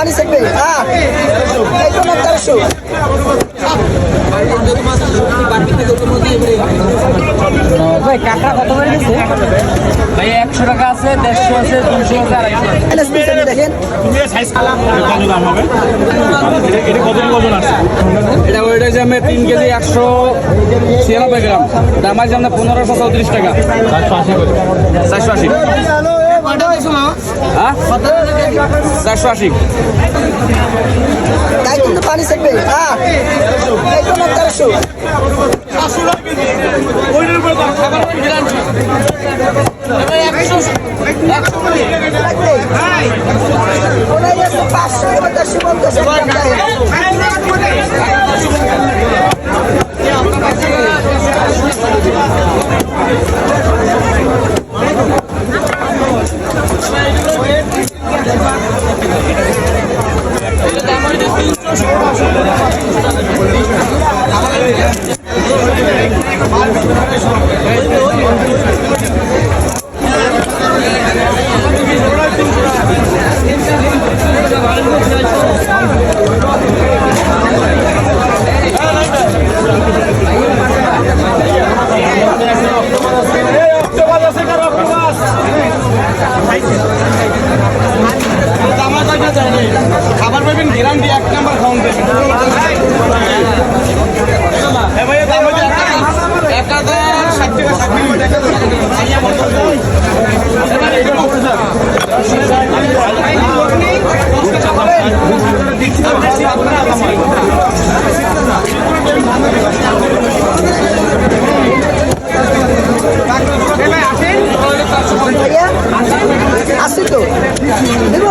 পানি হ্যাঁ। এই তো তেরোশো ভাই কাঁকড়া কত করে গেছে ভাই একশো টাকা আছে দেড়শো আছে দুশো আছে আড়াইশো দেখেন কত দাম হবে এটা- এটা কত ওজন আছে এটা ওইটা যে আমি তিন কেজি একশো ছিয়ানব্বই গ্রাম। দাম আছে আপনার পনেরোশো চৌত্রিশ টাকা। চারশো আশি চারশো আশি। হ্যাঁ? চারশো আশি। তাই কিন্তু পানি থাকবে হ্যাঁ। এই তো খাবার ভাইয়া? আসি তো। দেবো?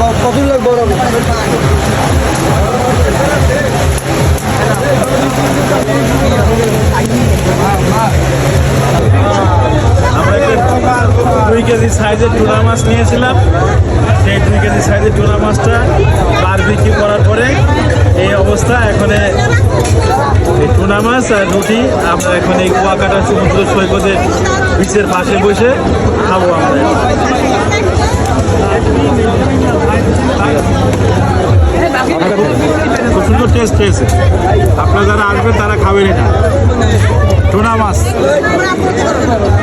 পার কত আমরা একটা দুই কেজি সাইজের টুনা মাছ নিয়েছিলাম। সেই দুই কেজি সাইজের টুনা মাছটা বার বিক্রি করার পরে এই অবস্থা, এখন টুনা মাছ আর রুটি, আমরা এখন এই কুয়াকাটা সমুদ্র সৈকতে বিচের পাশে বসে খাব আমরা খুব সুন্দর টেস্ট হয়েছে। আপনারা যারা আসবেন, তারা খাবেন এটা। টোনা মাছ।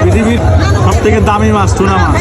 পৃথিবীর সব থেকে দামি মাছ, টোনা মাছ।